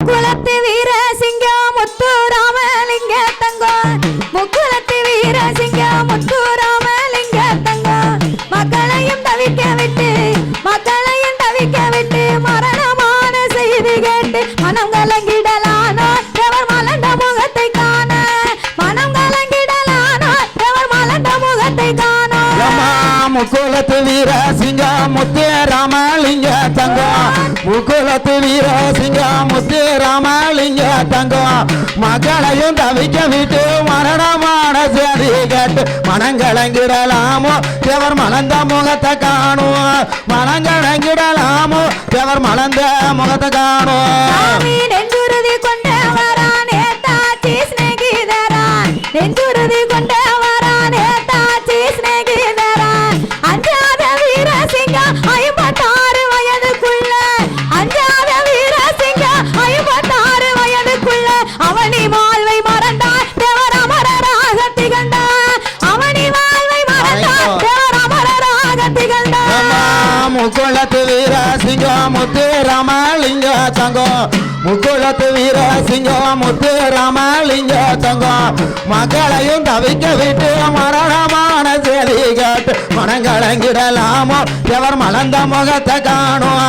குலத்து வீர சிங்கம் முத்து ராமலிங்க தங்கம். முக்குலத்து வீர சிங்கம் முத்து தங்கம் முக்குலத்து வீர முத்து ராமலிங்க தங்கம் மக்களையும் தவிக்க விட்டு மரணமான சேதி கேட்டு மனங்கலங்கிடலாமோ தேவர் மலந்த முகத்தை காணும் மனங்கலங்கிடலாமோ தேவர் மலந்த முகத்தை காணும் முக்குளத்து வீரசிங்கம் முத்து ராமலிங்க தங்கம் முக்குளத்து வீரசிங்கம் முத்து ராமலிங்க தங்கம் மக்களையும் தவிக்க விட்டு மரணமான செய்தி கேட்டு மனங்கலங்கிடலாமோ எவர் மலர்ந்த முகத்தை காணும்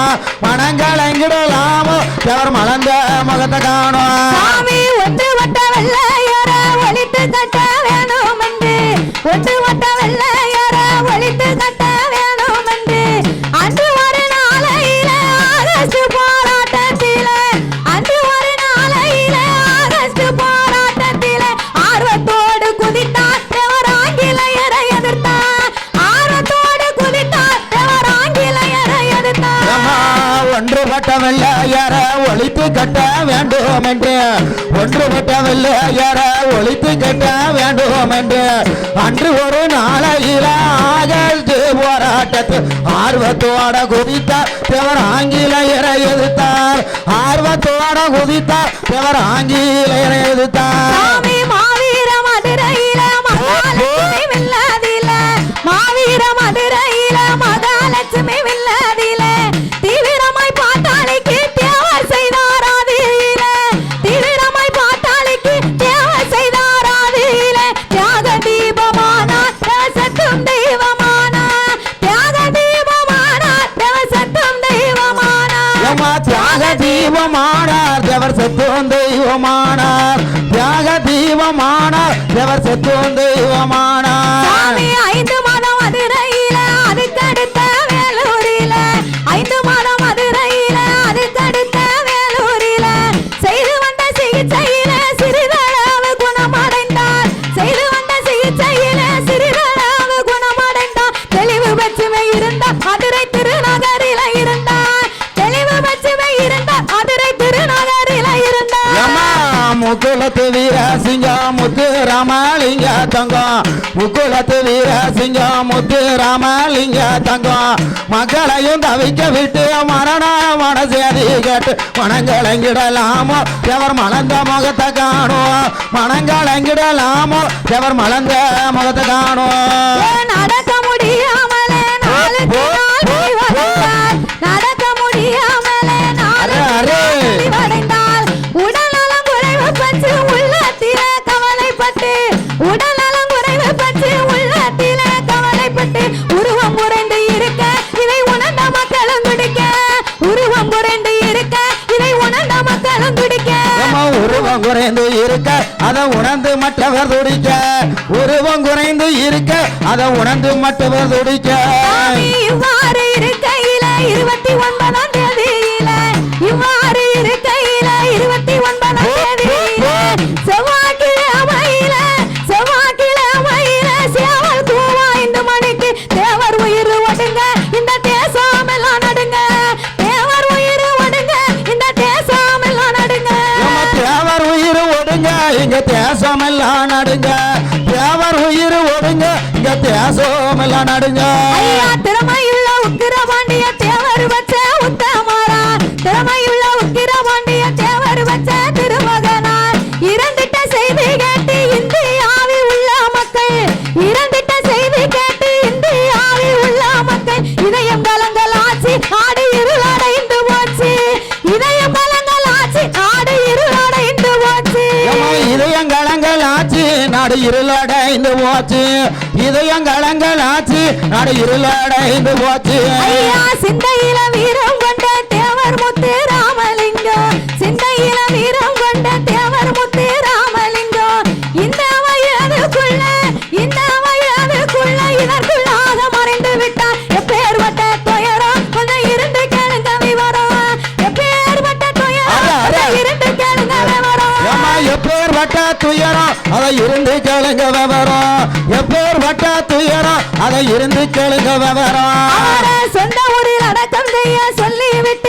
மனங்கலங்கிடலாமோ எவர் மலர்ந்த முகத்தை காணும் சாமி ஒட்டு வட்ட வெள்ளையர ஒளித்து கட்ட வேணும் என்று ஒட்டு வட்ட ஒன்றுபட்ட வெள்ளையர ஒழிப்பு கட்ட வேண்டும் என்று ஒன்றுபட்ட வெள்ளையர ஒழித்து கட்ட வேண்டும் என்று அன்று ஒரு நாளையில ஆகஸ்ட் போராட்டத்தில் ஆர்வத்தோட குதித்தார் தேவர் ஆங்கிலேயரை எதிர்த்தார். ஆர்வத்தோட குதித்தார் தேவர் ஆங்கிலேயரை எதிர்த்தார். மாவீர மதுரையில மாவீர தீபமானார் செத்துவம் தெய்வமானார். தியாக தீபமானார் தேவர் செத்துவம் தெய்வமானார். முக்குலத்து வீர சிங்கம் முத்து ராமலிங்க தங்கம். முக்குலத்து வீர சிங்கம் முத்து ராமலிங்க தங்கம். மக்களையும் தவிக்க விட்டு மரண சேதி கேட்டு மனங்கலங்கிடலாமோ எவர் மலர்ந்த முகத்தை காணும் மனங்கலங்கிடலாமோ எவர் மலர்ந்த முகத்தை காணும் நடக்க உருவம் குறைந்து இருக்க அதை உணர்ந்து மற்றவர் துடிக்க. உருவம் குறைந்து இருக்க அதை உணர்ந்து மற்றவர் துடிக்க. சாமி இருக்கையில இருபத்தி ஒன்பது இங்க தேசம் எல்லாம் நடுங்க தேவர் உயிர் ஒடுங்க இங்க தேசம் எல்லாம் நடுங்க இருளடைந்து போச்சு. இதயம் கலங்கலாச்சு நாடு இருளடைந்து போச்சு. ஐயா சிந்தையில வீரம் துயரம் அதை இருந்து கேளுங்க விவரம் எப்போர் வட்ட துயரம் அதை இருந்து கேளுங்க விவரம் சொந்த ஊரில் அடக்கம் செய்ய சொல்லிவிட்டு விட்டு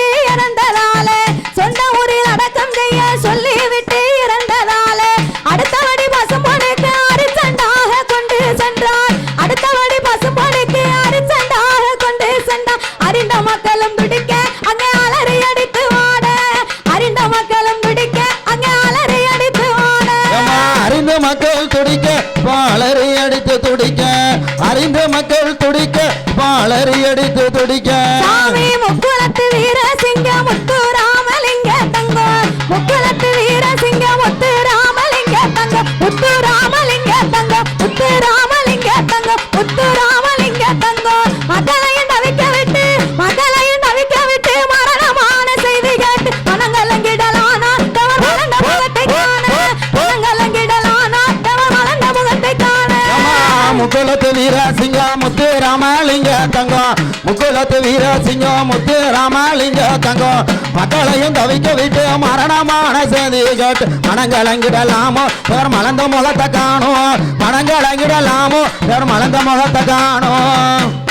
துடிக்க பாலறி அடித்து துடிக்க. அறிந்த மக்கள் துடிக்க பாலறி அடித்து துடிக்க. தங்கம். முக்குலத்து வீர சிங்கம் முத்து ராமலிங்க தங்கம். மக்களையும் தவிக்க விட்டு மரணமான செய்தி கேட்டு மனங்கலங்கிடலாமோ பேர் மலர்ந்த முகத்தை காணும். மனங்கலங்கிடலாமோ பேர் மலர்ந்த முகத்தை காணும்.